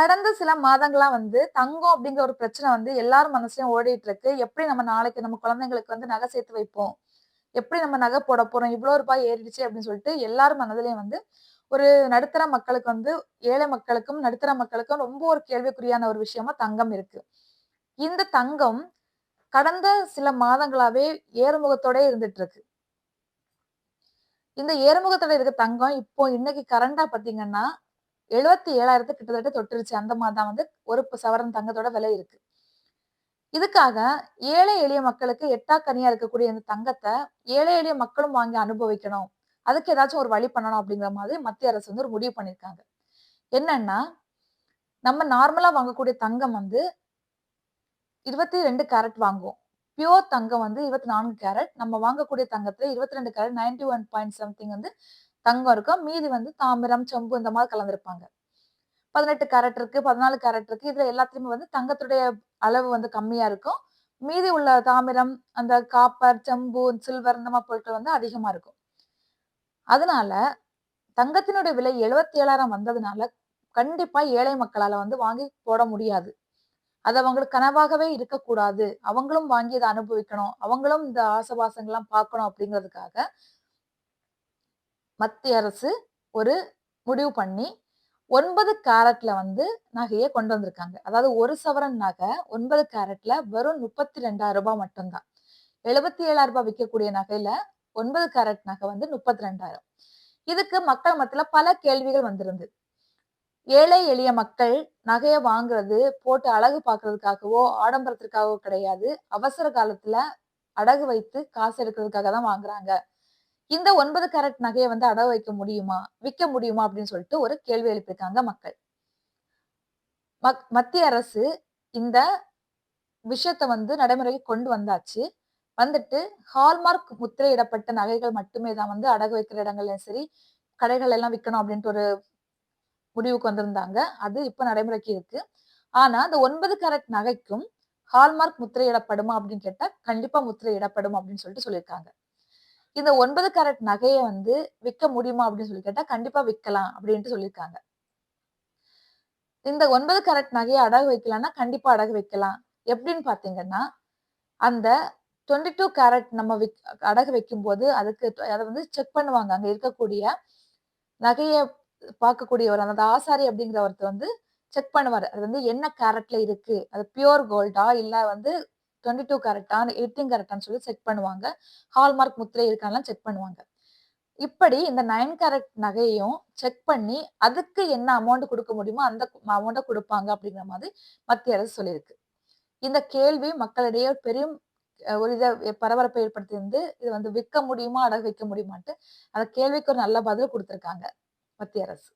கடந்த சில மாதங்களா வந்து தங்கம் அப்படிங்கிற ஒரு பிரச்சனை வந்து எல்லாரும் மனசுலயும் ஓடிட்டு இருக்கு எப்படி நம்ம நாளைக்கு நம்ம குழந்தைங்களுக்கு வந்து நகை சேர்த்து வைப்போம்? எப்படி நம்ம நகை போட போறோம்? இவ்வளவு ரூபாய் ஏறிடுச்சு அப்படின்னு சொல்லிட்டு எல்லாரும் மனதிலையும் வந்து ஒரு நடுத்தர மக்களுக்கு வந்து ஏழை மக்களுக்கும் நடுத்தர மக்களுக்கும் ரொம்ப ஒரு கேள்விக்குறியான ஒரு விஷயமா தங்கம் இருக்கு. இந்த தங்கம் கடந்த சில மாதங்களாவே ஏறுமுகத்தோட இருந்துட்டு இருக்கு இந்த ஏறுமுகத்தோட இருக்க தங்கம் இப்போ இன்னைக்கு கரண்டா பாத்தீங்கன்னா எழுபத்தி ஏழாயிரத்து கிட்டத்தட்ட தொட்டுருச்சு. அந்த மாதிரி தான் வந்து ஒரு சவரன் தங்கத்தோட விலை இருக்கு. இதுக்காக ஏழை எளிய மக்களுக்கு எட்டாக்கனியா இருக்கக்கூடிய இந்த தங்கத்தை ஏழை எளிய மக்களும் வாங்கி அனுபவிக்கணும். அதுக்கு ஏதாச்சும் ஒரு வழி பண்ணணும் அப்படிங்கிற மாதிரி மத்திய அரசு வந்து ஒரு முடிவு பண்ணியிருக்காங்க. என்னன்னா நம்ம நார்மலா வாங்கக்கூடிய தங்கம் வந்து இருபத்தி ரெண்டு கேரட் வாங்குவோம். பியோர் தங்கம் வந்து இருபத்தி நான்கு கேரட் நம்ம வாங்கக்கூடிய தங்கத்துல இருபத்தி ரெண்டு carat ninety one point something வந்து தங்கம் இருக்கும் மீதி வந்து தாமிரம் செம்பு இந்த மாதிரி கலந்துருப்பாங்க. பதினெட்டு கேரட் இருக்கு பதினாலு கேரட் இருக்கு. இதுல எல்லாத்துலயுமே வந்து தங்கத்துடைய அளவு வந்து கம்மியா இருக்கும். மீதி உள்ள தாமிரம் அந்த காப்பர் செம்பு சில்வர் இந்த மாதிரி பொருட்கள் வந்து அதிகமா இருக்கும். அதனால தங்கத்தினுடைய விலை எழுபத்தி ஏழாயிரம் வந்ததுனால கண்டிப்பா ஏழை மக்களால வந்து வாங்கி போட முடியாது. அது அவங்களுக்கு கனவாகவே இருக்கக்கூடாது. அவங்களும் வாங்கி இதை அனுபவிக்கணும். அவங்களும் இந்த ஆசபாசங்கள்லாம் பார்க்கணும் அப்படிங்கிறதுக்காக மத்திய அரசு ஒரு முடிவு பண்ணி ஒன்பது கேரட்ல வந்து நகையை கொண்டு வந்திருக்காங்க. அதாவது ஒரு சவரன் நகை ஒன்பது கேரட்ல வெறும் முப்பத்தி ரெண்டாயிரம் ரூபாய் மட்டும்தான். எழுபத்தி ஏழாயிரம் ரூபாய் விற்கக்கூடிய நகையில ஒன்பது கேரட் நகை வந்து முப்பத்தி ரெண்டாயிரம் இதுக்கு மக்கள் மத்தியில பல கேள்விகள் வந்திருந்து. ஏழை எளிய மக்கள் நகையை வாங்குறது போட்டு அழகு பார்க்கறதுக்காகவோ ஆடம்பரத்திற்காகவோ கிடையாது. அவசர காலத்துல அடகு வைத்து காசு எடுக்கிறதுக்காக தான் வாங்குறாங்க. இந்த ஒன்பது கேரட் நகையை வந்து அடகு வைக்க முடியுமா? விற்க முடியுமா? அப்படின்னு சொல்லிட்டு ஒரு கேள்வி எழுப்பியிருக்காங்க மக்கள். மக் மத்திய அரசு இந்த விஷயத்த வந்து நடைமுறைக்கு கொண்டு வந்தாச்சு. வந்துட்டு ஹால்மார்க் முத்திரையிடப்பட்ட நகைகள் மட்டுமே தான் வந்து அடகு வைக்கிற இடங்கள்லயும் சரி கடைகள் எல்லாம் விற்கணும் அப்படின்ட்டு ஒரு முடிவுக்கு வந்திருந்தாங்க. அது இப்ப நடைமுறைக்கு இருக்கு. ஆனா அந்த ஒன்பது கேரட் நகைக்கும் ஹால்மார்க் முத்திரையிடப்படுமா அப்படின்னு கேட்டா கண்டிப்பா முத்திரையிடப்படும் அப்படின்னு சொல்லிட்டு சொல்லியிருக்காங்க. இந்த ஒன்பது கேரட் நகையை வந்து விற்க முடியுமா அப்படின்னு சொல்லி கேட்டா கண்டிப்பா விற்கலாம் அப்படின்ட்டு சொல்லியிருக்காங்க. இந்த ஒன்பது கேரட் நகையை அடகு வைக்கலாம்னா கண்டிப்பா அடகு வைக்கலாம். எப்படின்னு பாத்தீங்கன்னா அந்த டுவெண்ட்டி டூ கேரட் நம்ம விக் அடகு வைக்கும் போது அதுக்கு அதை வந்து செக் பண்ணுவாங்க. அங்க இருக்கக்கூடிய நகையை பார்க்கக்கூடியவர் அந்த ஆசாரி அப்படிங்கிற ஒருத்தர் வந்து செக் பண்ணுவார். அது வந்து என்ன கேரட்ல இருக்கு? அது பியோர் கோல்டா இல்ல வந்து டுவெண்ட்டி டூ கரெக்டான எயிட்டீன் கரெக்டான்னு சொல்லி செக் பண்ணுவாங்க. ஹால்மார்க் முத்திரை இருக்கான்லாம் செக் பண்ணுவாங்க. இப்படி இந்த நைன் கேரட் நகையையும் செக் பண்ணி அதுக்கு என்ன அமௌண்ட் கொடுக்க முடியுமோ அந்த அமௌண்ட்டை கொடுப்பாங்க அப்படிங்கிற மாதிரி மத்திய அரசு சொல்லியிருக்கு. இந்த கேள்வி மக்களிடையே பெரும் ஒரு இதை பரபரப்பை ஏற்படுத்தியிருந்து இது வந்து விற்க முடியுமா அடகு வைக்க முடியுமான்ட்டு அந்த கேள்விக்கு ஒரு நல்ல பதில் கொடுத்துருக்காங்க மத்திய அரசு.